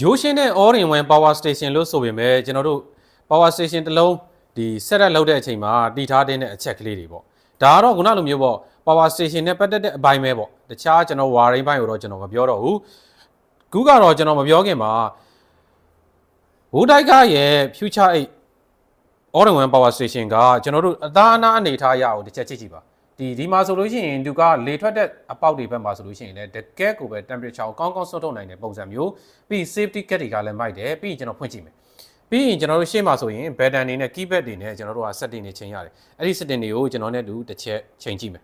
ရိုးရှင်းတဲ့ all in one power station လို့ဆိုပေမဲ့ကျွန်တော်တို့ power station တစ်လုံးဒီ set up လုပ်တဲ့အချိန်မှာတည်ထားတဲ့အချက်ကလေးတွေပေါ့ဒါကတော့ခုနလိုမျိုးပေါ့ power station နဲ့ပတ်သက်တဲ့အပိုင်းပဲပေါ့တခြားကျွန်တော် wiring ဘိုင်းကိုတော့ကျွန်တော်မပြောတော့ဘူးခုကတော့ကျွန်တော်မပြောခင်မှာဘူတိုက်ကရဲ့ future 8 all in one power station ကကျွန်တော်တို့အသားအနာအနေထားရအောင်တစ်ချက်ကြည့်ကြည့်ပါ ဒီဒီမှာဆိုလို့ရှိရင်သူကလေထွက်တဲ့အပေါက်တွေဘက်မှာဆိုလို့ရှိရင်လည်းတကယ်ကိုပဲ temperature ကိုကောင်းကောင်းဆွတ်ထုတ်နိုင်တဲ့ပုံစံမျိုးပြီး safety gate တွေကလည်းမိုက်တယ်ပြီးရင်ကျွန်တော်ဖွင့်ကြည့်မယ်ပြီးရင်ကျွန်တော်တို့ရှေ့မှာဆိုရင် button တွေနဲ့ keypad တွေနဲ့ကျွန်တော်တို့က setting တွေချိန်ရတယ်အဲ့ဒီ setting တွေကိုကျွန်တော်နဲ့တူတစ်ချက်ချိန်ကြည့်မယ်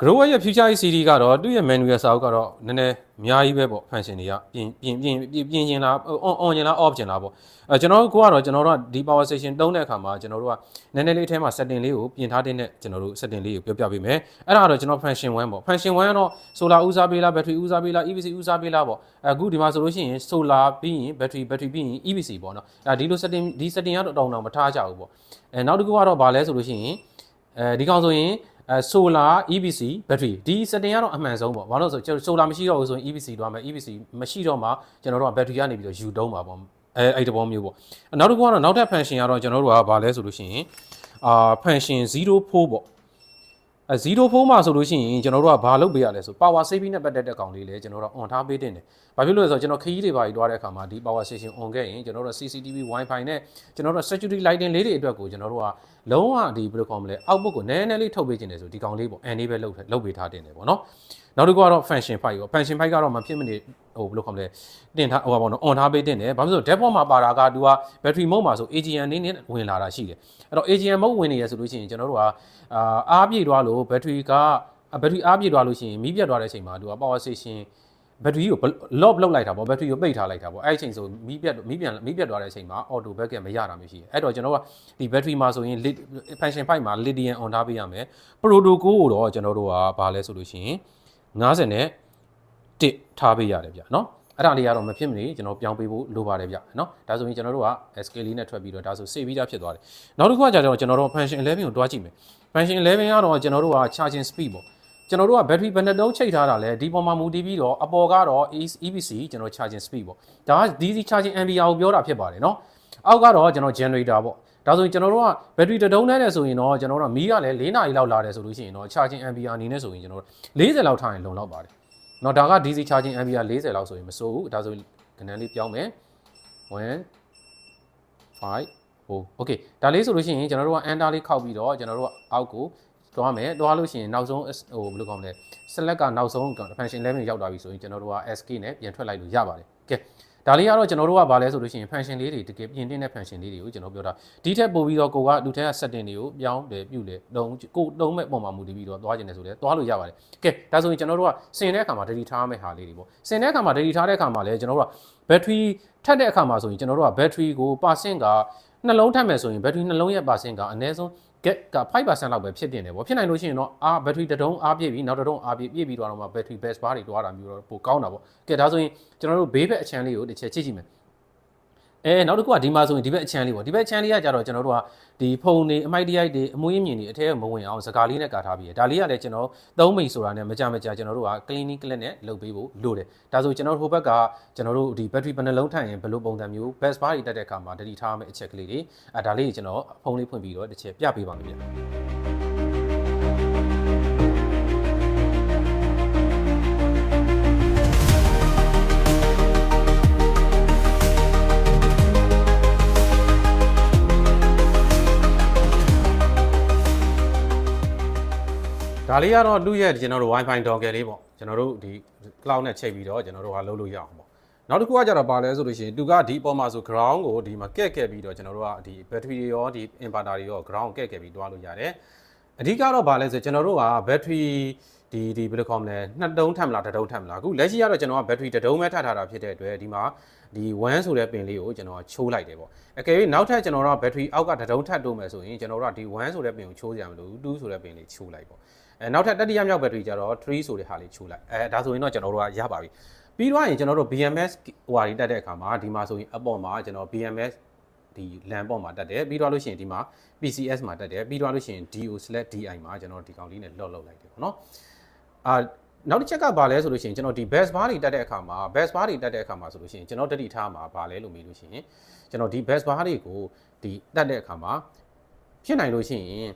Grower ရဲ့ future CD ကတော့သူ့ရဲ့ manual စာအုပ်ကတော့နည်းနည်းအများကြီးပဲပေါ့ function တွေကပြင်ပြင်ပြင်ပြင်ပြင်ကျင်လား on on ကျင်လား off ကျင်လားပေါ့အဲကျွန်တော်တို့ကတော့ကျွန်တော်တို့ကဒီ power station တုံးတဲ့အခါမှာကျွန်တော်တို့ကနည်းနည်းလေးအထဲမှာ setting လေးကိုပြင်ထားတဲ့နဲ့ကျွန်တော်တို့ setting လေးကိုပြောပြပေးမယ်အဲ့ဒါကတော့ကျွန်တော် function 1ပေါ့ function 1ကတော့ solar ဦးစားပေးလား battery ဦးစားပေးလား EVC ဦးစားပေးလားပေါ့အခုဒီမှာဆိုလို့ရှိရင် solar ပြီးရင် battery battery ပြီးရင် EVC ပေါ့နော်အဲဒီလို setting ဒီ setting ကတော့တောင်းတောင်းမထားကြဘူးပေါ့အဲနောက်တစ်ခုကတော့ဗာလဲဆိုလို့ရှိရင်အဲဒီကောင်ဆိုရင် အဲ solar EVC battery ဒီ setting ကတော့အမှန်ဆုံးပေါ့ဘာလို့လဲဆိုကျွန်တော် solar မရှိတော့ဘူးဆိုရင် EVC တော့မယ် EVC မရှိတော့မှကျွန်တော်တို့က battery ကနေပြီးတော့ယူတုံးပါပေါ့အဲအဲ့ဒီဘောမျိုးပေါ့နောက်တစ်ခုကတော့နောက်ထပ် function ကတော့ကျွန်တော်တို့ကဘာလဲဆိုလို့ရှိရင်အာ function 04ပေါ့ အဲ04မှာဆိုလို့ရှိရင်ကျွန်တော်တို့ကဘာလုပ်ပေးရလဲဆို power saving နဲ့ပတ်သက်တဲ့ကောင်လေးလည်းကျွန်တော်တို့ on ထားပေးတင်တယ်။ဘာဖြစ်လို့လဲဆိုတော့ကျွန်တော်ခရီးတွေပါပြီးသွားတဲ့အခါမှာဒီ power station on ခဲ့ရင်ကျွန်တော်တို့ CCTV Wi-Fi နဲ့ကျွန်တော်တို့ security lighting လေးတွေအတွက်ကိုကျွန်တော်တို့ကလုံးဝဒီဘယ်လိုခေါ်မလဲ output ကိုနည်းနည်းလေးထုတ်ပေးခြင်းတယ်ဆိုဒီကောင်လေးပေါ့ enable လုပ်လုပ်ပေးထားတင်တယ်ပေါ့နော်။ နောက်တစ်ခုကတော့ function 5ပေါ့ function 5ကတော့မဖြစ်မနေဟိုဘယ်လိုခေါ်မလဲတင်ထားဟိုပါပေါ့နော် on ထားပေးတင်တယ်ဘာဖြစ်လို့ default မှာပါတာကသူက battery mode မှာဆို AGN နေနဲ့ဝင်လာတာရှိတယ်အဲ့တော့ AGN mode ဝင်နေရဆိုလို့ရှိရင်ကျွန်တော်တို့ကအာအားပြည့်သွားလို့ battery က battery အားပြည့်သွားလို့ရှိရင်မီးပြတ်သွားတဲ့အချိန်မှာသူက power station ဘက်ထရီကို lock လုပ်လိုက်တာပေါ့ဘက်ထရီကိုပိတ်ထားလိုက်တာပေါ့အဲ့ဒီအချိန်ဆိုမီးပြတ်မီးပြန်မီးပြတ်သွားတဲ့အချိန်မှာ auto backup မရတာမျိုးရှိတယ်အဲ့တော့ကျွန်တော်ကဒီဘက်ထရီမှာဆိုရင် function 5မှာ lithium on ထားပေးရမယ် protocol ကိုတော့ကျွန်တော်တို့ကဘာလဲဆိုလို့ရှိရင် 90နဲ့1ထားပေးရတယ်ဗျเนาะအဲ့ဒါလေးကတော့မဖြစ်မနေကျွန်တော်ပြောင်းပေးဖို့လိုပါတယ်ဗျเนาะဒါဆိုရင်ကျွန်တော်တို့က scale လေးနဲ့ထွက်ပြီးတော့ဒါဆို save ပြီးသားဖြစ်သွားတယ်နောက်တစ်ခုကကြတော့ကျွန်တော်တို့ function 11ကိုတွားကြည့်မယ် function 11ကတော့ကျွန်တော်တို့က charging speed ပေါ့ကျွန်တော်တို့က battery ဘယ်နှတုံးချိန်ထားတာလဲဒီပေါ်မှာမူတည်ပြီးတော့အပေါ်ကတော့ EVC ကျွန်တော် charging speed ပေါ့ဒါက DC charging ampere ကိုပြောတာဖြစ်ပါတယ်เนาะအောက်ကတော့ကျွန်တော် generator ပေါ့ ဒါဆိုရင်ကျွန်တော်တို့ကဘက်ထရီတစ်တုံးနဲ့လည်းဆိုရင်တော့ကျွန်တော်တို့ကမီးကလည်း၄နာရီလောက်လာတယ်ဆိုလို့ရှိရင်တော့ charging ampere အနေနဲ့ဆိုရင်ကျွန်တော်တို့40လောက်ထားရင်လုံလောက်ပါတယ်။နော်ဒါက DC charging ampere 40လောက်ဆိုရင်မစိုးဘူး။ဒါဆိုရင်ကဏ္ဍလေးပြောင်းမယ်။1 5 4 okay ဒါလေးဆိုလို့ရှိရင်ကျွန်တော်တို့ကအန်တာလေးခောက်ပြီးတော့ကျွန်တော်တို့ကအောက်ကို သွားမယ်သွားလို့ရှိရင်နောက်ဆုံးဟိုဘယ်လိုကောင်းလဲ select ကနောက်ဆုံး function 11ရောက်သွားပြီဆိုရင်ကျွန်တော်တို့က SK နဲ့ပြန်ထွက်လိုက်လို့ရပါတယ်ကဲဒါလေးကတော့ကျွန်တော်တို့ကဘာလဲဆိုလို့ရှိရင် function လေးတွေတကယ်ပြင်တင်တဲ့ function လေးတွေကိုကျွန်တော်ပြောတာဒီထက်ပိုပြီးတော့ကိုကလူထဲက setting တွေကိုပြောင်းတယ်ပြုတယ်တုံးကိုတုံးမဲ့ပုံမှာမူတည်ပြီးတော့သွားကျင်တယ်ဆိုတော့သွားလို့ရပါတယ်ကဲဒါဆိုရင်ကျွန်တော်တို့ကစင်တဲ့အခါမှာ delete ထားမယ့်ဟာလေးတွေပေါ့စင်တဲ့အခါမှာ delete ထားတဲ့အခါမှာလည်းကျွန်တော်တို့က battery ထပ်တဲ့အခါမှာဆိုရင်ကျွန်တော်တို့က battery ကို percent က နှလုံးထပ်မယ်ဆိုရင် battery နှလုံးရဲ့ percent ကအနည်းဆုံး get က5%လောက်ပဲဖြစ်တင်တယ်ပေါ့ဖြစ်နိုင်လို့ရှိရင်တော့အာ battery တစ်တုံးအားပြည့်ပြီးနောက်တစ်တုံးအားပြည့်ပြည့်ပြီးတော့မှ battery base bar တွေတွားတာမျိုးတော့ပိုကောင်းတာပေါ့ကဲဒါဆိုရင်ကျွန်တော်တို့ဘေးဘက်အချမ်းလေးကိုတစ်ချက်ကြည့်ကြည့်မယ် အဲနောက်တစ်ခုကဒီမှာဆိုရင်ဒီဘက်အချမ်းလေးပေါ့ဒီဘက်အချမ်းလေးကကြတော့ကျွန်တော်တို့ကဒီဖုန်တွေအမိုက်တရိုက်တွေအမွှေးမြင်တွေအထဲမဝင်အောင်စကားလေးနဲ့ကာထားပြီးဒါလေးကလည်းကျွန်တော်သုံးမိတ်ဆိုတာနဲ့မကြမကြကျွန်တော်တို့က cleaning clean နဲ့လုပ်ပေးဖို့လိုတယ်ဒါဆိုကျွန်တော်တို့ဟိုဘက်ကကျွန်တော်တို့ဒီ battery ဘယ်နှလုံးထည့်ရင်ဘယ်လိုပုံစံမျိုး base bar တွေတက်တဲ့အခါမှာတတိထားမယ့်အချက်ကလေးတွေအဲဒါလေးကျွန်တော်ဖုန်းလေးဖွင့်ပြီးတော့တစ်ချက်ပြပေးပါမယ်ဗျာ ဒါလေးကတော့လူရဲ့ကျွန်တော်တို့ Wi-Fi dongle လေးပေါ့ကျွန်တော်တို့ဒီ cloud နဲ့ချိန်ပြီးတော့ကျွန်တော်တို့ကလုပ်လို့ရအောင်ပေါ့နောက်တစ်ခုကကြတော့ပါလဲဆိုလို့ရှိရင်သူကဒီပေါ်မှာဆို ground ကိုဒီမှာကဲ့ကဲ့ပြီးတော့ကျွန်တော်တို့ကဒီ battery တွေရောဒီ inverter တွေရော ground ကဲ့ကဲ့ပြီးတွားလို့ရတယ်အဓိကတော့ပါလဲဆိုကျွန်တော်တို့က battery ဒီဒီဘယ်လိုခေါ်မလဲနှစ်တုံးထပ်မလားတစ်တုံးထပ်မလားအခုလက်ရှိကတော့ကျွန်တော်က battery တစ်တုံးပဲထပ်ထားတာဖြစ်တဲ့အတွက်ဒီမှာဒီ1ဆိုတဲ့ပင်လေးကိုကျွန်တော်ချိုးလိုက်တယ်ပေါ့အကယ်၍နောက်ထပ်ကျွန်တော်တို့က battery အောက်ကတစ်တုံးထပ်တိုးမယ်ဆိုရင်ကျွန်တော်တို့ကဒီ1ဆိုတဲ့ပင်ကိုချိုးကြရမလို့2ဆိုတဲ့ပင်လေးချိုးလိုက်ပေါ့ အဲနောက်ထပ်တတိယမြောက်ဘက်ထရီကျတော့3ဆိုတဲ့ဟာလေးချိုးလိုက်အဲဒါဆိုရင်တော့ကျွန်တော်တို့ကရပါပြီပြီးတော့ရင်ကျွန်တော်တို့ BMS ဟိုဟာတွေတက်တဲ့အခါမှာဒီမှာဆိုရင်အပေါ်မှာကျွန်တော် BMS ဒီ LAN ပေါ်မှာတက်တယ်ပြီးတော့လို့ရှိရင်ဒီမှာ PCS မှာတက်တယ်ပြီးတော့လို့ရှိရင် DO/DI မှာကျွန်တော်ဒီကောင်လေးနဲ့လော့လောက်လိုက်တယ်ပေါ့နော်အာနောက်တစ်ချက်ကဘာလဲဆိုလို့ရှိရင်ကျွန်တော်ဒီ best bar တွေတက်တဲ့အခါမှာ best bar တွေတက်တဲ့အခါမှာဆိုလို့ရှိရင်ကျွန်တော်တတိထားမှာဘာလဲလို့မေးလို့ရှိရင်ကျွန်တော်ဒီ best bar တွေကိုဒီတက်တဲ့အခါမှာဖြစ်နိုင်လို့ရှိရင်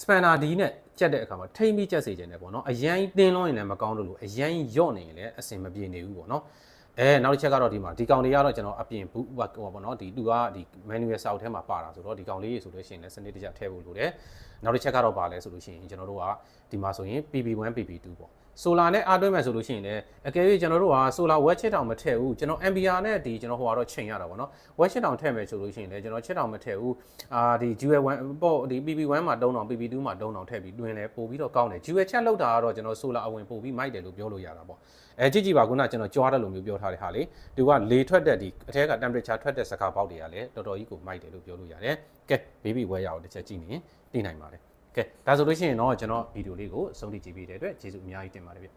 spanner D နဲ့ကြက်တဲ့အခါမှာထိမ့်ပြီးကြက်စေခြင်းနဲ့ပေါ့နော်အရင်တင်းလုံးရင်လည်းမကောင်းလို့လို့အရင်ယော့နေရင်လည်းအဆင်မပြေနေဘူးပေါ့နော် အဲနောက်တစ်ချက်ကတော့ဒီမှာဒီကောင်တွေကတော့ကျွန်တော်အပြင်ဘူးဟိုပေါ့နော်ဒီသူကဒီ manual စာအုပ်ထဲမှာပါတာဆိုတော့ဒီကောင်လေးတွေဆိုလို့ရှိရင်လည်းစနစ်တကျထည့်ဖို့လိုတယ်နောက်တစ်ချက်ကတော့ပါလဲဆိုလို့ရှိရင်ကျွန်တော်တို့ကဒီမှာဆိုရင် PP1 PP2 ပေါ့ဆိုလာနဲ့အားသွင်းမယ်ဆိုလို့ရှိရင်လည်းအကယ်၍ကျွန်တော်တို့ကဆိုလာဝက်ချစ်တောင်မထည့်ဘူးကျွန်တော် MBR နဲ့ဒီကျွန်တော်ဟိုကတော့ချိန်ရတာပေါ့နော်ဝက်ချစ်တောင်ထည့်မယ်ဆိုလို့ရှိရင်လည်းကျွန်တော်ချစ်တောင်မထည့်ဘူးအာဒီ Dual 1ပေါ့ဒီ PP1 မှာ3000 PP2 မှာ3000ထည့်ပြီးတွင်းလဲပို့ပြီးတော့ကောင်းတယ် Dual ချက်လောက်တာကတော့ကျွန်တော်ဆိုလာအဝင်ပို့ပြီးမိုက်တယ်လို့ပြောလို့ရတာပေါ့ အဲကြည့်ကြည့်ပါခုနကကျွန်တော်ကြွားတယ်လို့မျိုးပြောထားတဲ့ဟာလေသူကလေထွက်တဲ့ဒီအထက်က temperature ထွက်တဲ့စကားပေါက်တွေကလည်းတော်တော်ကြီးကိုမိုက်တယ်လို့ပြောလို့ရတယ်ကဲ baby ဝဲရအောင်တစ်ချက်ကြည့်နေရင်သိနိုင်ပါတယ်ကဲဒါဆိုလို့ရှိရင်တော့ကျွန်တော်ဗီဒီယိုလေးကိုအဆုံးထိကြည့်ပေးတဲ့အတွက်ကျေးဇူးအများကြီးတင်ပါတယ်ဗျ